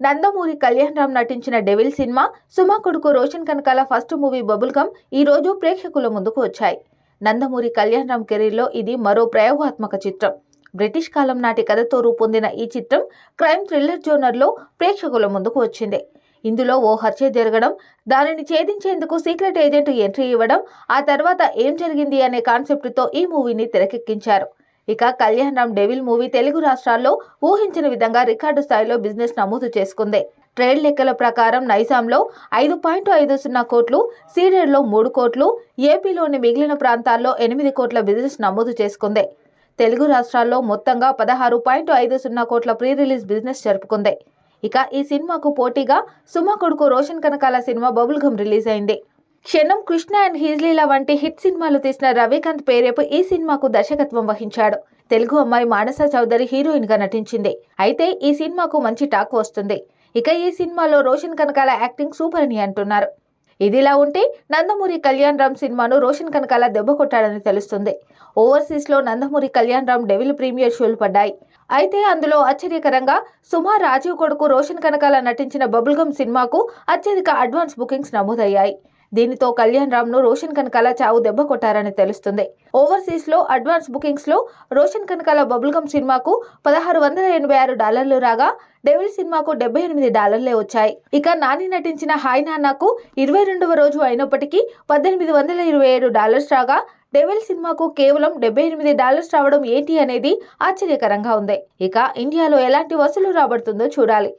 నందమూరి కళ్యాణ్ రామ్ నటించిన devil cinema Suma కొడుకు Roshan Kanakala first movie bubblegum ఈ రోజు ప్రేక్షకుల ముందుకు వచ్చాయి. నందమూరి కళ్యాణ్ రామ్ కెరీర్లో ఇది మరో ప్రయోగాత్మక చిత్రం. బ్రిటిష్ కాలం నాటి కథతో రూపొందిన ఈ చిత్రం క్రైమ్ థ్రిల్లర్ జోనర్లో ప్రేక్షకుల ముందుకు వచ్చింది. ఇందులో ఓ హత్య జరగడం దానిని ఛేదించేందుకు సీక్రెట్ ఏజెంట్ ఎంట్రీ ఇవ్వడం ఆ తర్వాత ఏం జరిగింది అనే కాన్సెప్ట్తో ఈ మూవీని తెరకెక్కించారు. ఇక కళ్యాణ్ రామ్ డెవిల్ మూవీ తెలుగు రాష్ట్రాల్లో ఊహించిన విధంగా రికార్డు స్థాయిలో బిజినెస్ నమోదు చేసుకుంది. ట్రేడ్ లెక్కల ప్రకారం నైజాంలో ఐదు పాయింట్ ఐదు సున్నా కోట్లు సీడెడ్లో మూడు కోట్లు ఏపీలోని మిగిలిన ప్రాంతాల్లో ఎనిమిది కోట్ల బిజినెస్ నమోదు చేసుకుంది. తెలుగు రాష్ట్రాల్లో మొత్తంగా పదహారు పాయింట్ ఐదు సున్నా కోట్ల ప్రీ రిలీజ్ బిజినెస్ జరుపుకుంది. ఇక ఈ సినిమాకు పోటీగా సుమా కొడుకు Roshan Kanakala cinema bubble gum release అయింది. క్షణం కృష్ణ అండ్ హీజ్లీలా వంటి హిట్ సినిమాలు తీసిన రవికాంత్ పేరేపు ఈ సినిమాకు దర్శకత్వం వహించాడు. తెలుగు అమ్మాయి మానస చౌదరి హీరోయిన్గా నటించింది. అయితే ఈ సినిమాకు మంచి టాక్ వస్తుంది. ఇక ఈ సినిమాలో రోషన్ కనకాల యాక్టింగ్ సూపర్ అని అంటున్నారు. ఇదిలా ఉంటే నందమూరి కళ్యాణ్ రామ్ సినిమాను రోషన్ కనకాల దెబ్బ కొట్టాడని తెలుస్తుంది. ఓవర్సీస్లో నందమూరి కళ్యాణ్ రామ్ డెవిల్ ప్రీమియర్ షోలు పడ్డాయి. అయితే అందులో ఆశ్చర్యకరంగా సుమా రాజీవ్ కొడుకు రోషన్ కనకాల నటించిన బబుల్గమ్ సినిమాకు అత్యధిక అడ్వాన్స్ బుకింగ్స్ నమోదయ్యాయి. దీనితో కళ్యాణ్ రామ్ను రోషన్ కనకాల చావు దెబ్బ కొట్టారని తెలుస్తుంది. ఓవర్సీస్లో అడ్వాన్స్ బుకింగ్స్లో రోషన్ కనకాల బబుల్గమ్ సినిమాకు పదహారు వందల ఎనభై ఆరు డాలర్లు రాగా డెవిల్ సినిమాకు డెబ్బై ఎనిమిది డాలర్లే వచ్చాయి. ఇక నాని నటించిన హాయ్ నాన్నకు ఇరవై రెండవ రోజు అయినప్పటికీ పద్దెనిమిది వందల ఇరవై ఏడు డాలర్స్ రాగా డెవిల్ సినిమాకు కేవలం డెబ్బై ఎనిమిది డాలర్స్ రావడం ఏంటి అనేది ఆశ్చర్యకరంగా ఉంది. ఇక ఇండియాలో ఎలాంటి వసూలు రాబడుతుందో చూడాలి.